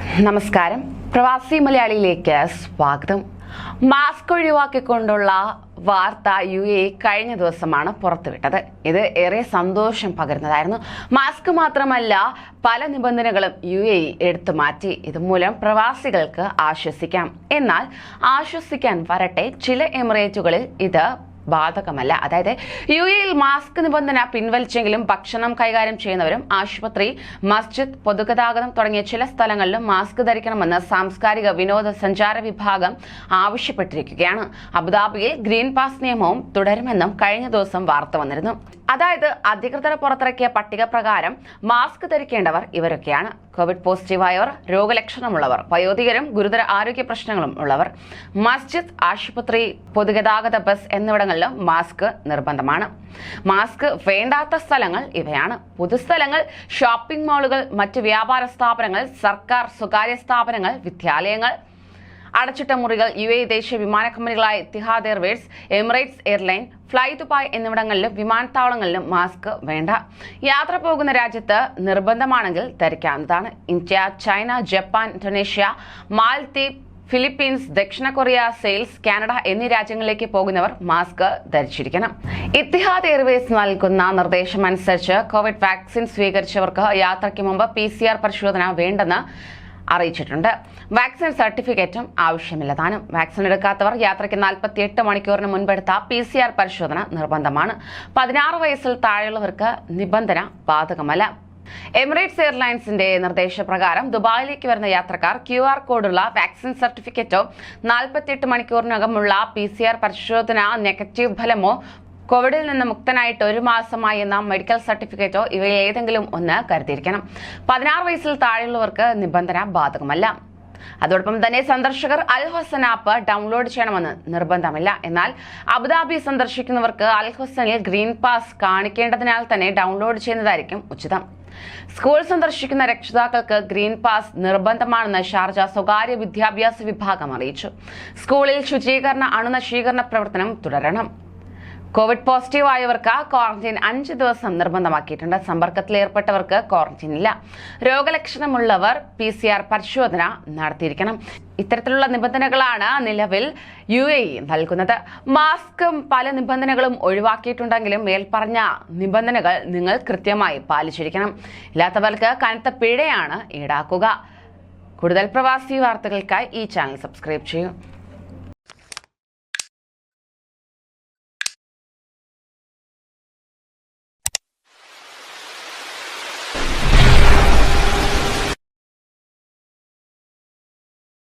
നമസ്കാരം. പ്രവാസി മലയാളിയിലേക്ക് സ്വാഗതം. മാസ്ക് ഒഴിവാക്കിക്കൊണ്ടുള്ള വാർത്ത യു എ കഴിഞ്ഞ ദിവസമാണ് പുറത്തുവിട്ടത്. ഇത് ഏറെ സന്തോഷം പകരുന്നതായിരുന്നു. മാസ്ക് മാത്രമല്ല പല നിബന്ധനകളും യു എ എടുത്തു മാറ്റി. ഇതുമൂലം പ്രവാസികൾക്ക് ആശ്വസിക്കാം. എന്നാൽ ആശ്വസിക്കാൻ വരട്ടെ. ചില എമിറേറ്റുകളിൽ ഇത് ബാധകമല്ല. അതായത് യു എയിൽ മാസ്ക് നിബന്ധന പിൻവലിച്ചെങ്കിലും ഭക്ഷണം കൈകാര്യം ചെയ്യുന്നവരും ആശുപത്രി മസ്ജിദ് പൊതുഗതാഗതം തുടങ്ങിയ ചില സ്ഥലങ്ങളിലും മാസ്ക് ധരിക്കണമെന്ന് സാംസ്കാരിക വിനോദസഞ്ചാര വിഭാഗം ആവശ്യപ്പെട്ടിരിക്കുകയാണ്. അബുദാബിയിൽ ഗ്രീൻ പാസ് നിയമവും തുടരുമെന്നും കഴിഞ്ഞ ദിവസം വാർത്ത വന്നിരുന്നു. അതായത് അധികൃതർ പുറത്തിറക്കിയ പട്ടിക പ്രകാരം മാസ്ക് ധരിക്കേണ്ടവർ ഇവരൊക്കെയാണ്. കോവിഡ് പോസിറ്റീവായവർ രോഗലക്ഷണമുള്ളവർ വയോധികരും ഗുരുതര ആരോഗ്യ പ്രശ്നങ്ങളും ഉള്ളവർ മസ്ജിദ് ആശുപത്രി പൊതുഗതാഗത ബസ് എന്നിവിടങ്ങളിലും മാസ്ക് നിർബന്ധമാണ്. മാസ്ക് വേണ്ടാത്ത സ്ഥലങ്ങൾ ഇവയാണ്. പൊതുസ്ഥലങ്ങൾ ഷോപ്പിംഗ് മാളുകൾ മറ്റ് വ്യാപാര സ്ഥാപനങ്ങൾ സർക്കാർ സ്വകാര്യ സ്ഥാപനങ്ങൾ വിദ്യാലയങ്ങൾ അടച്ചിട്ട മുറികൾ യു എ ദേശീയ വിമാന കമ്പനികളായ Etihad Airways Emirates airline Fly Dubai എന്നിവിടങ്ങളിലും വിമാനത്താവളങ്ങളിലും മാസ്ക് വേണ്ട. യാത്ര പോകുന്ന രാജ്യത്ത് നിർബന്ധമാണെങ്കിൽ ധരിക്കാവുന്നതാണ്. India China Japan Indonesia Maldives Philippines ദക്ഷിണ കൊറിയ സെയിൽസ് കാനഡ എന്നീ രാജ്യങ്ങളിലേക്ക് പോകുന്നവർ മാസ്ക് ധരിച്ചിരിക്കണം. ഇത്തിഹാദ് എയർവേസ് നൽകുന്ന നിർദ്ദേശമനുസരിച്ച് കോവിഡ് വാക്സിൻ സ്വീകരിച്ചവർക്ക് യാത്രയ്ക്ക് മുമ്പ് പി പരിശോധന വേണ്ടെന്ന് അറിയിച്ചിട്ടുണ്ട്. വാക്സിൻ സർട്ടിഫിക്കറ്റും ആവശ്യമില്ല താനും. വാക്സിൻ എടുക്കാത്തവർ യാത്രയ്ക്ക് നാൽപ്പത്തി എട്ട് മണിക്കൂറിന് മുൻപെടുത്ത പി സി ആർ പരിശോധന നിർബന്ധമാണ്. പതിനാറ് വയസ്സിൽ താഴെയുള്ളവർക്ക് നിബന്ധന ബാധകമല്ല. എമിറേറ്റ്സ് എയർലൈൻസിന്റെ നിർദ്ദേശപ്രകാരം ദുബായിലേക്ക് വരുന്ന യാത്രക്കാർ ക്യു ആർ കോഡുള്ള വാക്സിൻ സർട്ടിഫിക്കറ്റോ നാൽപ്പത്തിയെട്ട് മണിക്കൂറിനകമുള്ള പി സി ആർ പരിശോധന നെഗറ്റീവ് ഫലമോ കോവിഡിൽ നിന്ന് മുക്തനായിട്ട് ഒരു മാസമായി എന്ന മെഡിക്കൽ സർട്ടിഫിക്കറ്റോ ഇവയിൽ ഏതെങ്കിലും ഒന്ന് കരുതിയിരിക്കണം. പതിനാറ് വയസ്സിൽ താഴെയുള്ളവർക്ക് നിബന്ധന ബാധകമല്ല. അതോടൊപ്പം തന്നെ സന്ദർശകർ അൽ ഹൊസൻ ആപ്പ് ഡൗൺലോഡ് ചെയ്യണമെന്ന് നിർബന്ധമില്ല. എന്നാൽ അബുദാബി സന്ദർശിക്കുന്നവർക്ക് അൽ ഹൊസനിൽ ഗ്രീൻ പാസ് കാണിക്കേണ്ടതിനാൽ തന്നെ ഡൗൺലോഡ് ചെയ്യുന്നതായിരിക്കും ഉചിതം. സ്കൂൾ സന്ദർശിക്കുന്ന രക്ഷിതാക്കൾക്ക് ഗ്രീൻ പാസ് നിർബന്ധമാണെന്ന് ഷാർജ സ്വകാര്യ വിദ്യാഭ്യാസ വിഭാഗം അറിയിച്ചു. സ്കൂളിൽ ശുചീകരണ അണുനശീകരണ പ്രവർത്തനം തുടരണം. കോവിഡ് പോസിറ്റീവ് ആയവർക്ക് ക്വാറന്റൈൻ അഞ്ച് ദിവസം നിർബന്ധമാക്കിയിട്ടുണ്ട്. സമ്പർക്കത്തിൽ ഏർപ്പെട്ടവർക്ക് ക്വാറന്റൈൻ ഇല്ല. രോഗലക്ഷണമുള്ളവർ പി സി ആർ പരിശോധന നടത്തിയിരിക്കണം. ഇത്തരത്തിലുള്ള നിബന്ധനകളാണ് നിലവിൽ യു എ നൽകുന്നത്. മാസ്കും പല നിബന്ധനകളും ഒഴിവാക്കിയിട്ടുണ്ടെങ്കിലും മേൽപ്പറഞ്ഞ നിബന്ധനകൾ നിങ്ങൾ കൃത്യമായി പാലിച്ചിരിക്കണം. ഇല്ലാത്തവർക്ക് കനത്ത പിഴയാണ് ഈടാക്കുക. കൂടുതൽ പ്രവാസി വാർത്തകൾക്കായി ഈ ചാനൽ സബ്സ്ക്രൈബ് ചെയ്യൂ.